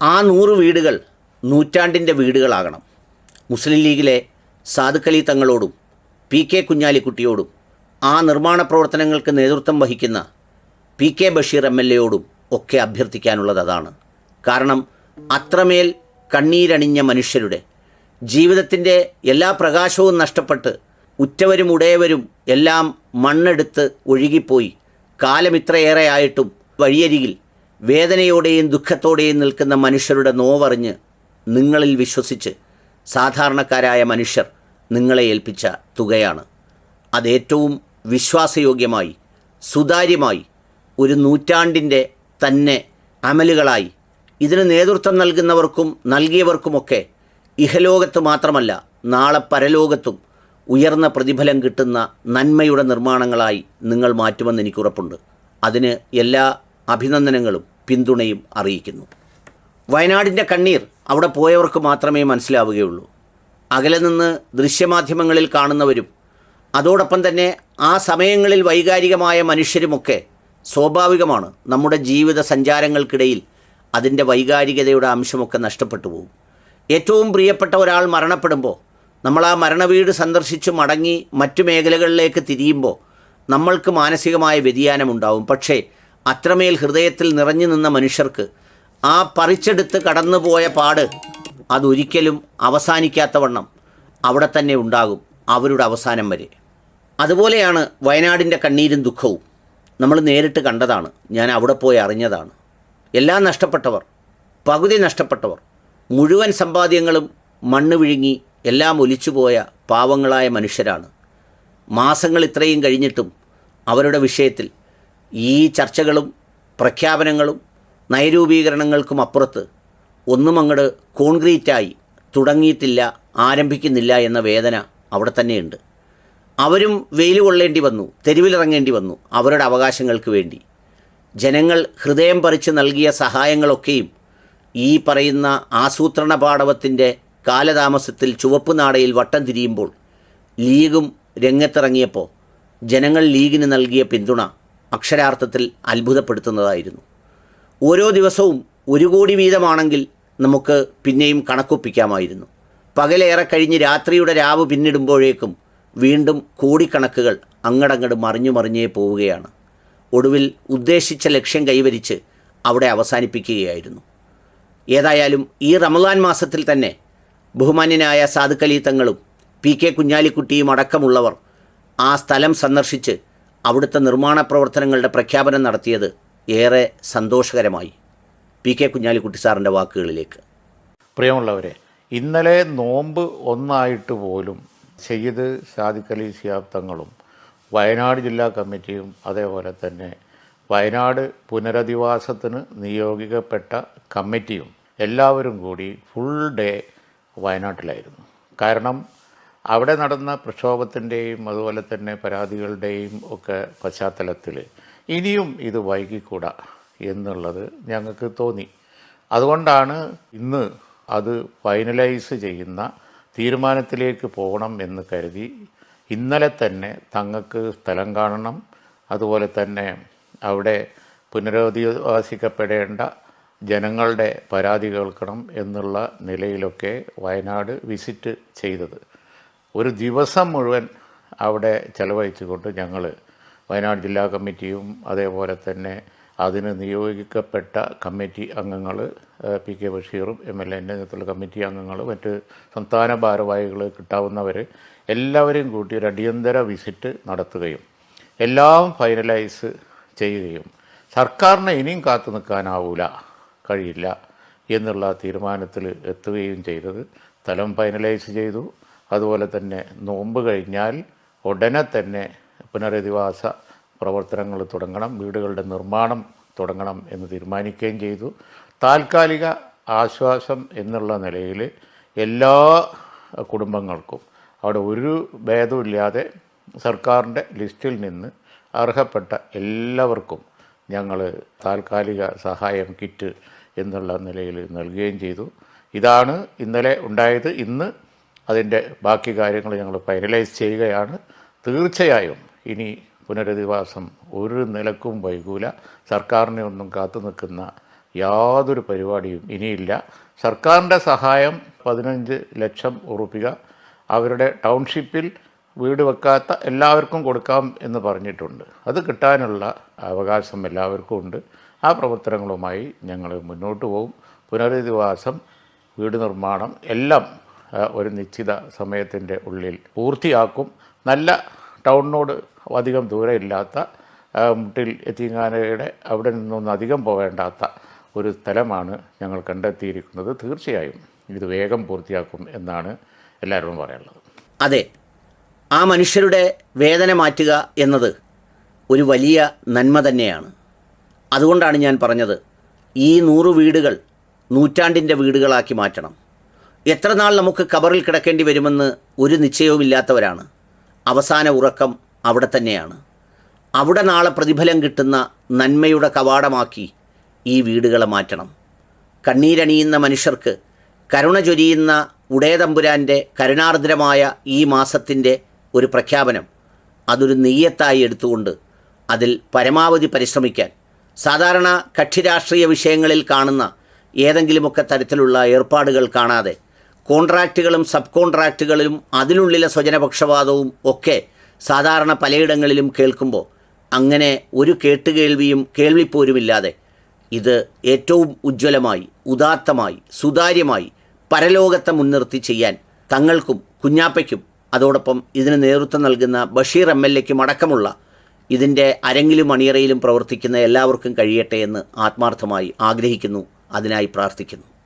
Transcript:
ആ നൂറ് വീടുകൾ നൂറ്റാണ്ടിന്റെ വീടുകളാകണം. മുസ്ലിം ലീഗിലെ സാദുക്കലി തങ്ങളോടും പി കെ കുഞ്ഞാലിക്കുട്ടിയോടും ആ നിർമ്മാണ പ്രവർത്തനങ്ങൾക്ക് നേതൃത്വം വഹിക്കുന്ന P K Basheer M L എയോടും ഒക്കെ അഭ്യർത്ഥിക്കാനുള്ളത് അതാണ്. കാരണം അത്രമേൽ കണ്ണീരണിഞ്ഞ മനുഷ്യരുടെ ജീവിതത്തിന്റെ എല്ലാ പ്രകാശവും നഷ്ടപ്പെട്ട് ഉറ്റവരും ഉടയവരും എല്ലാം മണ്ണെടുത്ത് ഒഴുകിപ്പോയി കാലം ഇത്രയേറെ ആയിട്ടും വഴിയരികിൽ വേദനയോടെയും ദുഃഖത്തോടെയും നിൽക്കുന്ന മനുഷ്യരുടെ നോവറിഞ്ഞ് നിങ്ങളിൽ വിശ്വസിച്ച് സാധാരണക്കാരായ മനുഷ്യർ നിങ്ങളെ ഏൽപ്പിച്ച തുകയാണ്. അതേറ്റവും വിശ്വാസയോഗ്യമായി സുതാര്യമായി ഒരു നൂറ്റാണ്ടിന്റെ തന്നെ അമലുകളായി ഇതിന് നേതൃത്വം നൽകുന്നവർക്കും നൽകിയവർക്കുമൊക്കെ ഇഹലോകത്ത് മാത്രമല്ല നാളെ പരലോകത്തും ഉയർന്ന പ്രതിഫലം കിട്ടുന്ന നന്മയുടെ നിർമ്മാണങ്ങളായി നിങ്ങൾ മാറ്റുമെന്ന് എനിക്കുറപ്പുണ്ട്. അതിന് എല്ലാ അഭിനന്ദനങ്ങളും. പിന്തുണയും അറിയിക്കുന്നു. വയനാടിന്റെ കണ്ണീർ അവിടെ പോയവർക്ക് മാത്രമേ മനസ്സിലാവുകയുള്ളൂ. അകലെ നിന്ന് ദൃശ്യമാധ്യമങ്ങളിൽ കാണുന്നവരും അതോടൊപ്പം തന്നെ ആ സമയങ്ങളിൽ വൈകാരികമായ മനുഷ്യരുമൊക്കെ സ്വാഭാവികമാണ് നമ്മുടെ ജീവിത സഞ്ചാരങ്ങൾക്കിടയിൽ അതിന്റെ വൈകാരികതയുടെ അംശമൊക്കെ നഷ്ടപ്പെട്ടു പോകും. ഏറ്റവും പ്രിയപ്പെട്ട ഒരാൾ മരണപ്പെടുമ്പോൾ നമ്മൾ ആ മരണവീട് സന്ദർശിച്ച് മടങ്ങി മറ്റു മേഖലകളിലേക്ക് തിരിയുമ്പോൾ നമ്മൾക്ക് മാനസികമായ വ്യതിയാനമുണ്ടാവും. പക്ഷേ അത്രമേൽ ഹൃദയത്തിൽ നിറഞ്ഞു നിന്ന മനുഷ്യർക്ക് ആ പറിച്ചെടുത്ത് കടന്നുപോയ പാട് അതൊരിക്കലും അവസാനിക്കാത്തവണ്ണം അവിടെ തന്നെ ഉണ്ടാകും അവരുടെ അവസാനം വരെ. അതുപോലെയാണ് വയനാടിന്റെ കണ്ണീരും ദുഃഖവും. നമ്മൾ നേരിട്ട് കണ്ടതാണ്. ഞാൻ അവിടെ പോയി അറിഞ്ഞതാണ്. എല്ലാം നഷ്ടപ്പെട്ടവർ പകുതി നഷ്ടപ്പെട്ടവർ മുഴുവൻ സമ്പാദ്യങ്ങളും മണ്ണ് വിഴുങ്ങി എല്ലാം ഒലിച്ചുപോയ പാവങ്ങളായ മനുഷ്യരാണ്. മാസങ്ങൾ ഇത്രയും കഴിഞ്ഞിട്ടും അവരുടെ വിഷയത്തിൽ ഈ ചർച്ചകളും പ്രഖ്യാപനങ്ങളും നയരൂപീകരണങ്ങൾക്കും അപ്പുറത്ത് ഒന്നും അങ്ങോട്ട് കോൺക്രീറ്റായി തുടങ്ങിയിട്ടില്ല ആരംഭിക്കുന്നില്ല എന്ന വേദന അവിടെ തന്നെയുണ്ട്. അവരും വെയിൽ കൊള്ളേണ്ടി വന്നു തെരുവിലിറങ്ങേണ്ടി വന്നു അവരുടെ അവകാശങ്ങൾക്ക് വേണ്ടി. ജനങ്ങൾ ഹൃദയം പറിച്ച് നൽകിയ സഹായങ്ങളൊക്കെയും ഈ പറയുന്ന ആസൂത്രണ പാടവത്തിന്റെ കാലതാമസത്തിൽ ചുവപ്പ് നാടയിൽ വട്ടം തിരിയുമ്പോൾ ലീഗും രംഗത്തിറങ്ങിയപ്പോൾ ജനങ്ങൾ ലീഗിന് നൽകിയ പിന്തുണ അക്ഷരാർത്ഥത്തിൽ അത്ഭുതപ്പെടുത്തുന്നതായിരുന്നു. ഓരോ ദിവസവും ഒരു കോടി വീതമാണെങ്കിൽ നമുക്ക് പിന്നെയും കണക്കൊപ്പിക്കാമായിരുന്നു. പകലേറെ കഴിഞ്ഞ് രാത്രിയുടെ രാവ് പിന്നിടുമ്പോഴേക്കും വീണ്ടും കോടിക്കണക്കുകൾ അങ്ങടങ്ങട് മറിഞ്ഞു മറിഞ്ഞേ പോവുകയാണ്. ഒടുവിൽ ഉദ്ദേശിച്ച ലക്ഷ്യം കൈവരിച്ച് അവിടെ അവസാനിപ്പിക്കുകയായിരുന്നു. ഏതായാലും ഈ റമദാൻ മാസത്തിൽ തന്നെ ബഹുമാന്യനായ സാധുക്കലീത്തങ്ങളും പി കെ കുഞ്ഞാലിക്കുട്ടിയും അടക്കമുള്ളവർ ആ സ്ഥലം സന്ദർശിച്ച് അവിടുത്തെ നിർമ്മാണ പ്രവർത്തനങ്ങളുടെ പ്രഖ്യാപനം നടത്തിയത് ഏറെ സന്തോഷകരമായി. പി കെ കുഞ്ഞാലിക്കുട്ടി സാറിന്റെ വാക്കുകളിലേക്ക്. പ്രിയമുള്ളവരെ ഇന്നലെ നോമ്പ് ഒന്നായിട്ട് പോലും സയ്യിദ് സാദിഖ് അലി ശിഹാബ് തങ്ങളും വയനാട് ജില്ലാ കമ്മിറ്റിയും അതേപോലെ തന്നെ വയനാട് പുനരധിവാസത്തിന് നിയോഗിക്കപ്പെട്ട കമ്മിറ്റിയും എല്ലാവരും കൂടി ഫുൾ ഡേ വയനാട്ടിലായിരുന്നു. കാരണം അവിടെ നടന്ന പ്രക്ഷോഭത്തിന്റെയും അതുപോലെ തന്നെ പരാതികളുടെയും ഒക്കെ പശ്ചാത്തലത്തിൽ ഇനിയും ഇത് വൈകിക്കൂടാ എന്നുള്ളത് ഞങ്ങൾക്ക് തോന്നി. അതുകൊണ്ടാണ് ഇന്ന് അത് ഫൈനലൈസ് ചെയ്യുന്ന തീരുമാനത്തിലേക്ക് പോകണം എന്ന് കരുതി ഇന്നലെ തന്നെ തങ്ങൾക്ക് സ്ഥലം കാണണം. അതുപോലെ തന്നെ അവിടെ പുനരധിവാസിക്കപ്പെടേണ്ട ജനങ്ങളുടെ പരാതി കേൾക്കണം എന്നുള്ള നിലയിലൊക്കെ വയനാട് വിസിറ്റ് ചെയ്തത്. ഒരു ദിവസം മുഴുവൻ അവിടെ ചെലവഴിച്ചുകൊണ്ട് ഞങ്ങൾ വയനാട് ജില്ലാ കമ്മിറ്റിയും അതേപോലെ തന്നെ അതിന് നിയോഗിക്കപ്പെട്ട കമ്മിറ്റി അംഗങ്ങൾ പി കെ ബഷീറും എം എൽ എന്റെ നേതൃത്വത്തിലുള്ള കമ്മിറ്റി അംഗങ്ങൾ മറ്റ് സംസ്ഥാന ഭാരവാഹികൾ കിട്ടാവുന്നവർ എല്ലാവരെയും കൂട്ടി ഒരു അടിയന്തര വിസിറ്റ് നടത്തുകയും എല്ലാം ഫൈനലൈസ് ചെയ്യുകയും സർക്കാരിനെ ഇനിയും കാത്തു നിൽക്കാനാവൂല കഴിയില്ല എന്നുള്ള തീരുമാനത്തിൽ എത്തുകയും ചെയ്തത് സ്ഥലം ഫൈനലൈസ് ചെയ്തു. അതുപോലെ തന്നെ നോമ്പ് കഴിഞ്ഞാൽ ഉടനെ തന്നെ പുനരധിവാസ പ്രവർത്തനങ്ങൾ തുടങ്ങണം വീടുകളുടെ നിർമ്മാണം തുടങ്ങണം എന്ന് തീരുമാനിക്കുകയും ചെയ്തു. താൽക്കാലിക ആശ്വാസം എന്നുള്ള നിലയിൽ എല്ലാ കുടുംബങ്ങൾക്കും അവിടെ ഒരു ഭേദമില്ലാതെ സർക്കാരിന്റെ ലിസ്റ്റിൽ നിന്ന് അർഹപ്പെട്ട എല്ലാവർക്കും ഞങ്ങൾ താൽക്കാലിക സഹായം കിറ്റ് എന്നുള്ള നിലയിൽ നൽകുകയും ചെയ്തു. ഇതാണ് ഇന്നലെ ഉണ്ടായത്. ഇന്ന് അതിന്റെ ബാക്കി കാര്യങ്ങൾ ഞങ്ങൾ ഫൈനലൈസ് ചെയ്യുകയാണ്. തീർച്ചയായും ഇനി പുനരധിവാസം ഒരു നിലക്കും വൈകൂല. സർക്കാരിനെ ഒന്നും കാത്തു നിൽക്കുന്ന യാതൊരു പരിപാടിയും ഇനിയില്ല. സർക്കാരിന്റെ സഹായം പതിനഞ്ച് ലക്ഷം ഉറുപ്പിക. അവരുടെ ടൗൺഷിപ്പിൽ വീട് വെക്കാത്ത എല്ലാവർക്കും കൊടുക്കാം എന്ന് പറഞ്ഞിട്ടുണ്ട്. അത് കിട്ടാനുള്ള അവകാശം എല്ലാവർക്കും ഉണ്ട്. ആ പ്രവർത്തനങ്ങളുമായി ഞങ്ങൾ മുന്നോട്ട് പോകും പുനരധിവാസം വീട് നിർമ്മാണം എല്ലാം ഒരു നിശ്ചിത സമയത്തിന്റെ ഉള്ളിൽ പൂർത്തിയാക്കും. നല്ല ടൗണിനോട് അധികം ദൂരമില്ലാത്ത മുട്ടിൽ എത്തിങ്ങാനയുടെ അവിടെ നിന്നൊന്നും അധികം പോകേണ്ടാത്ത ഒരു സ്ഥലമാണ് ഞങ്ങൾ കണ്ടെത്തിയിരിക്കുന്നത്. തീർച്ചയായും ഇത് വേഗം പൂർത്തിയാക്കും എന്നാണ് എല്ലാവരും പറയാനുള്ളത്. അതെ ആ മനുഷ്യരുടെ വേദന മാറ്റുക എന്നത് ഒരു വലിയ നന്മ തന്നെയാണ്. അതുകൊണ്ടാണ് ഞാൻ പറഞ്ഞത് ഈ നൂറ് വീടുകൾ നൂറ്റാണ്ടിന്റെ വീടുകളാക്കി മാറ്റണം. എത്ര നാൾ നമുക്ക് കബറിൽ കിടക്കേണ്ടി വരുമെന്ന് ഒരു നിശ്ചയവുമില്ലാത്തവരാണ്. അവസാന ഉറക്കം അവിടെ തന്നെയാണ്. അവിടെ നാളെ പ്രതിഫലം കിട്ടുന്ന നന്മയുടെ കവാടമാക്കി ഈ വീടുകളെ മാറ്റണം. കണ്ണീരണിയുന്ന മനുഷ്യർക്ക് കരുണ ചൊരിയുന്ന ഉടയതമ്പുരാന്റെ കരുണാർദ്രമായ ഈ മാസത്തിന്റെ ഒരു പ്രഖ്യാപനം അതൊരു നെയ്യത്തായി എടുത്തുകൊണ്ട് അതിൽ പരമാവധി പരിശ്രമിക്കാൻ സാധാരണ കക്ഷിരാഷ്ട്രീയ വിഷയങ്ങളിൽ കാണുന്ന ഏതെങ്കിലുമൊക്കെ തരത്തിലുള്ള ഏർപ്പാടുകൾ കാണാതെ കോൺട്രാക്റ്റുകളും സബ് കോൺട്രാക്റ്റുകളിലും അതിനുള്ളിലെ സ്വജനപക്ഷപാതവും ഒക്കെ സാധാരണ പലയിടങ്ങളിലും കേൾക്കുമ്പോൾ അങ്ങനെ ഒരു കേട്ടുകേൾവിയും കേൾവിപ്പോരുമില്ലാതെ ഇത് ഏറ്റവും ഉജ്ജ്വലമായി ഉദാത്തമായി സുതാര്യമായി പരലോകത്തെ മുൻനിർത്തി ചെയ്യാൻ തങ്ങൾക്കും കുഞ്ഞാപ്പയ്ക്കും അതോടൊപ്പം ഇതിന് നേതൃത്വം നൽകുന്ന ബഷീർ എം എൽ എക്കും അടക്കമുള്ള ഇതിന്റെ അരങ്ങിലും അണിയറയിലും പ്രവർത്തിക്കുന്ന എല്ലാവർക്കും കഴിയട്ടെ എന്ന് ആത്മാർത്ഥമായി ആഗ്രഹിക്കുന്നു. അതിനായി പ്രാർത്ഥിക്കുന്നു.